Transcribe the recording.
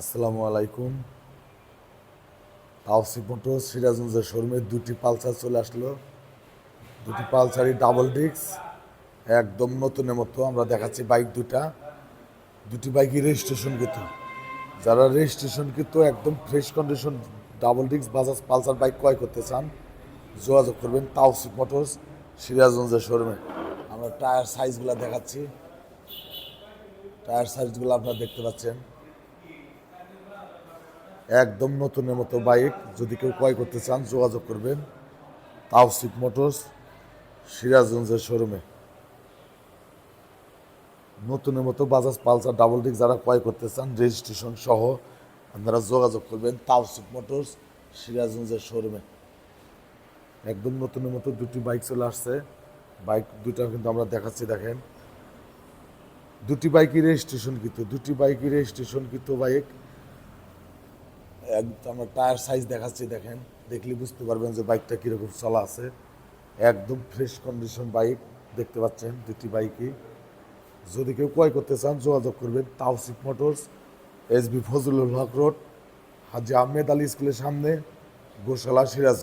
আসসালামু আলাইকুম। তাওসিফ মোটর সিরাজগঞ্জের শোরুমে দুটি পালসার চলে আসলো। দুটি পালসারই ডাবল ডিস্ক, একদম নতুনের মতো। আমরা দেখাচ্ছি বাইক দুটা। দুটি বাইকই রেজিস্ট্রেশন কিন্তু যারা রেজিস্ট্রেশন কিন্তু একদম fresh condition double disc Bajaj Pulsar bike ক্রয় করতে চান, যোগাযোগ করবেন তাওসিফ মোটরস, সিরাজগঞ্জের শোরুমে। আমরা টায়ার সাইজগুলো দেখাচ্ছি। টায়ার সাইজগুলো আপনারা দেখতে পাচ্ছেন। একদম নতুনের মতো বাইক। যদি কেউ ক্রয় করতে চান, যোগাযোগ করবেন তাওসিফ মোটরস, সিরাজগঞ্জের শোরুমে। নতুনের মতো বাজাজ পালসার ডাবল ডিস্ক যারা ক্রয় করতে চান, রেজিস্ট্রেশন সহ আপনারা যোগাযোগ করবেন তাওসিফ মোটরস, সিরাজগঞ্জের শোরুমে। একদম নতুনের মতো দুটি বাইক চলে আসছে। বাইক দুটা কিন্তু আমরা দেখাচ্ছি, দেখেন। দুটি বাইকই রেজিস্ট্রেশন কিন্তু দুটি বাইকই রেজিস্ট্রেশন কিন্তু বাইক। আমরা টায়ার সাইজ দেখাচ্ছি, দেখেন। দেখলে বুঝতে পারবেন যে বাইকটা কীরকম চলা আছে। একদম ফ্রেশ কন্ডিশন বাইক দেখতে পাচ্ছেন দুটি বাইকই যদি কেউ ক্রয় করতে চান, যোগাযোগ করবেন Tawsif motors, S B Fazlul Haque road, Haji Ahmed Ali স্কুলের সামনে, গোশালা সিরাজ